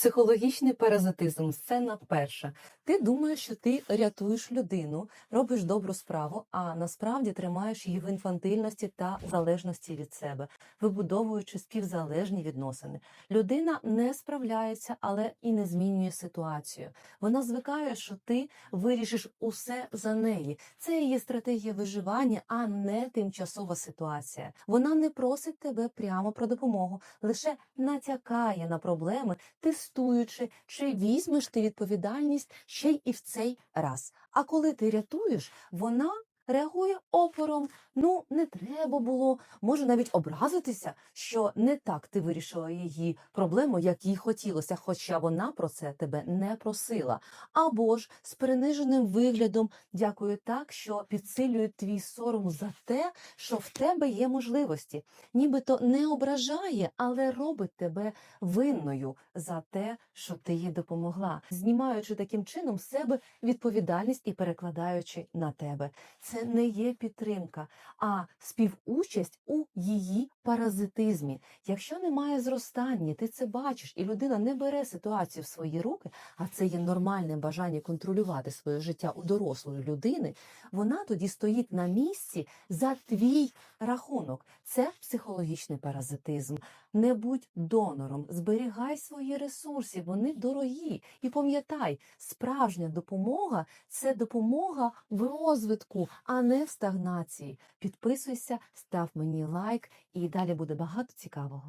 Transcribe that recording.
Психологічний паразитизм сцена перша. Ти думаєш, що ти рятуєш людину, робиш добру справу, а насправді тримаєш її в інфантильності та залежності від себе, вибудовуючи співзалежні відносини. Людина не справляється, але і не змінює ситуацію. Вона звикає, що ти вирішиш усе за неї. Це її стратегія виживання, а не тимчасова ситуація. Вона не просить тебе прямо про допомогу, лише натякає на проблеми, тестуючи, чи візьмеш ти відповідальність ще й в цей раз. А коли ти рятуєш, вона реагує опором. Ну, не треба було, може навіть образитися, що не так ти вирішила її проблему, як їй хотілося, хоча вона про це тебе не просила. Або ж з приниженим виглядом дякую так, що підсилює твій сором за те, що в тебе є можливості, нібито не ображає, але робить тебе винною за те, що ти їй допомогла, знімаючи таким чином себе відповідальність і перекладаючи на тебе. Не є підтримка, а співучасть у її паразитизмі. Якщо немає зростання, ти це бачиш, і людина не бере ситуацію в свої руки, а це є нормальне бажання контролювати своє життя у дорослої людини, вона тоді стоїть на місці за твій рахунок. Це психологічний паразитизм. Не будь донором, зберігай свої ресурси, вони дорогі. І пам'ятай, справжня допомога це допомога в розвитку, а не в стагнації. Підписуйся, став мені лайк, і далі буде багато цікавого.